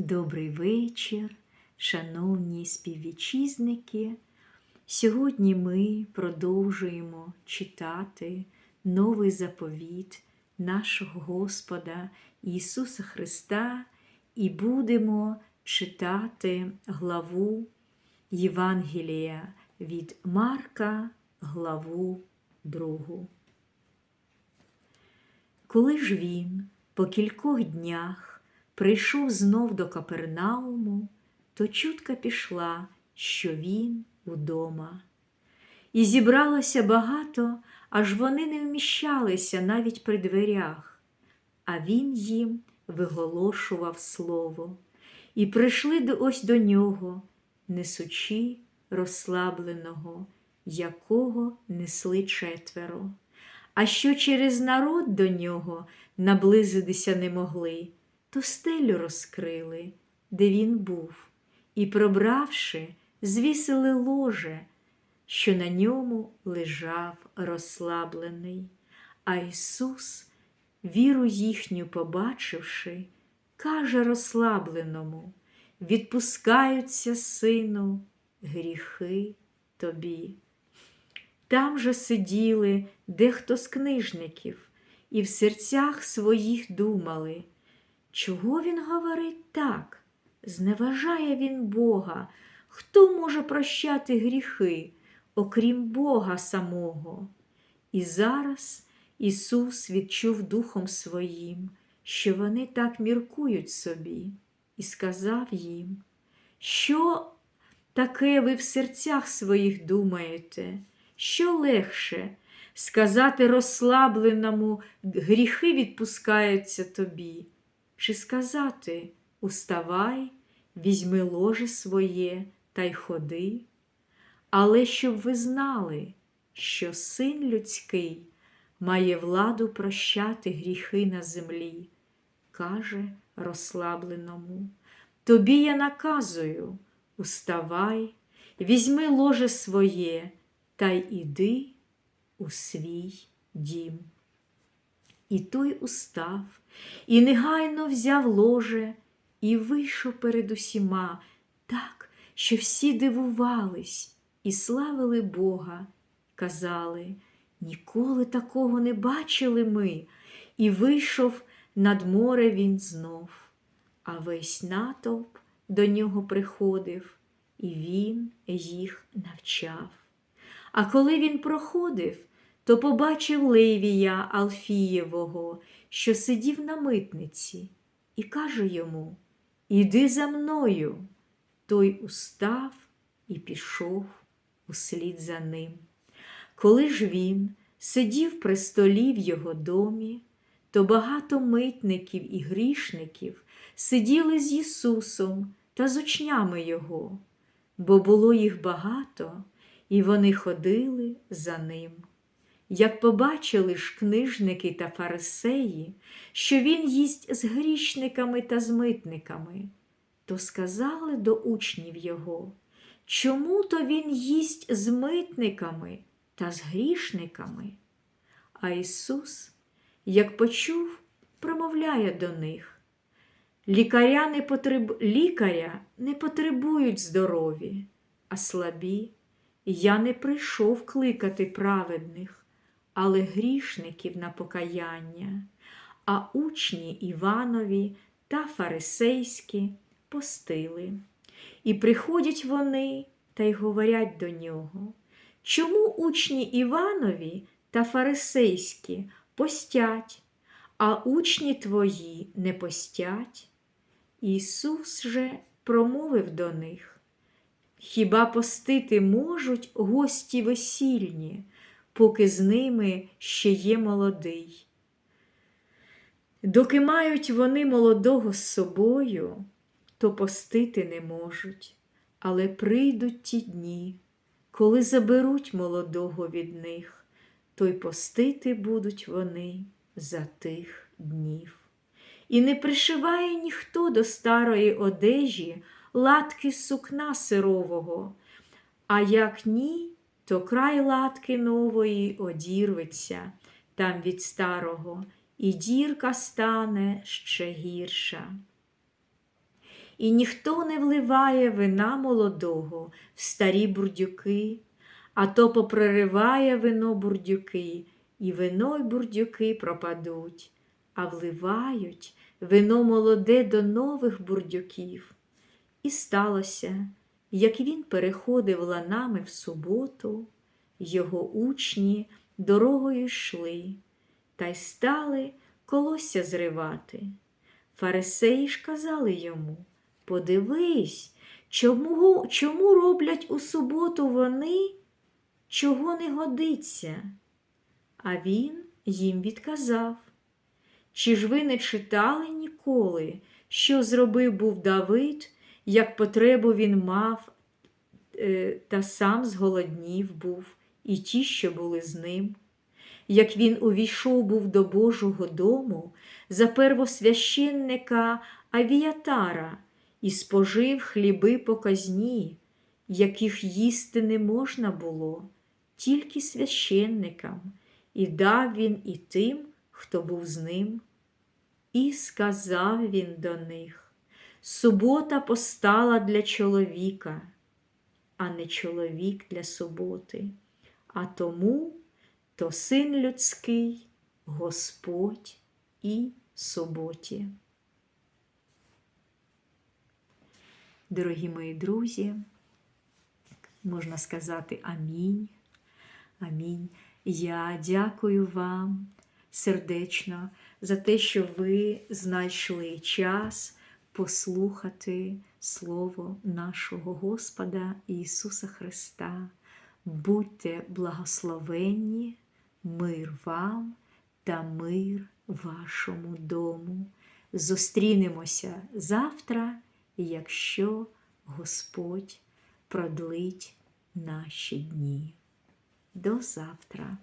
Добрий вечір, шановні співвітчизники. Сьогодні ми продовжуємо читати новий заповіт нашого Господа Ісуса Христа і будемо читати главу Євангелія від Марка, главу другу. Коли ж він по кількох днях прийшов знов до Капернауму, то чутка пішла, що він удома. І зібралося багато, аж вони не вміщалися навіть при дверях, а він їм виголошував слово, і прийшли ось до нього, несучи розслабленого, якого несли четверо. А що через народ до нього наблизитися не могли, то стелю розкрили, де він був, і, пробравши, звісили ложе, що на ньому лежав розслаблений. А Ісус, віру їхню побачивши, каже розслабленому: відпускаються, сину, гріхи тобі. Там же сиділи дехто з книжників, і в серцях своїх думали, чого він говорить так? Зневажає він Бога. Хто може прощати гріхи, окрім Бога самого? І зараз Ісус відчув Духом Своїм, що вони так міркують собі, і сказав їм, що таке ви в серцях своїх думаєте? Що легше сказати розслабленому гріхи відпускаються тобі, чи сказати уставай, візьми ложе своє та й ходи. Але щоб ви знали, що син людський має владу прощати гріхи на землі, каже розслабленому. Тобі я наказую, уставай, візьми ложе своє та й іди у свій дім. І той устав, і негайно взяв ложе, і вийшов перед усіма, так, що всі дивувались і славили Бога, казали, ніколи такого не бачили ми, і вийшов над море він знов, а весь натовп до нього приходив, і він їх навчав. А коли він проходив, то побачив Левія Алфієвого, що сидів на митниці, і каже йому: Іди за мною. Той устав і пішов услід за ним. Коли ж він сидів при столі в його домі, то багато митників і грішників сиділи з Ісусом та з учнями Його, бо було їх багато, і вони ходили за ним. Як побачили ж книжники та фарисеї, що він їсть з грішниками та з митниками, то сказали до учнів його, чому то він їсть з митниками та з грішниками? А Ісус, як почув, промовляє до них. Лікаря не, потреб... Лікаря не потребують здорові, а слабі. Я не прийшов кликати праведних, але грішників на покаяння, а учні Іванові та фарисейські постили. І приходять вони та й говорять до нього, чому учні Іванові та фарисейські постять, а учні твої не постять? Ісус же промовив до них. Хіба постити можуть гості весільні, поки з ними ще є молодий? Доки мають вони молодого з собою, то постити не можуть, але прийдуть ті дні, коли заберуть молодого від них, то й постити будуть вони за тих днів. І не пришиває ніхто до старої одежі латки сукна сирового, а як ні, то край латки нової одірветься там від старого, і дірка стане ще гірша. і ніхто не вливає вина молодого в старі бурдюки, а то попрериває вино бурдюки, і вино й бурдюки пропадуть, а вливають вино молоде до нових бурдюків. І сталося, як він переходив ланами в суботу, його учні дорогою йшли, та й стали колосся зривати. Фарисеї ж казали йому Подивись, чому, чому роблять у суботу вони, чого не годиться? А він їм відказав. Чи ж ви не читали ніколи, що зробив був Давид, як потребу він мав, е, та сам зголоднів був, і ті, що були з ним? Як він увійшов був до Божого дому за первосвященника Авіатара і спожив хліби показні, яких їсти не можна було, тільки священникам, і дав він і тим, хто був з ним. І сказав він до них: Субота постала для чоловіка, а не чоловік для суботи, а тому то син людський, Господь і суботі. Дорогі мої друзі, можна сказати амінь. Амінь. Я дякую вам сердечно за те, що ви знайшли час послухати Слово нашого Господа Ісуса Христа. Будьте благословенні, мир вам та мир вашому дому. Зустрінемося завтра, якщо Господь продлить наші дні. До завтра.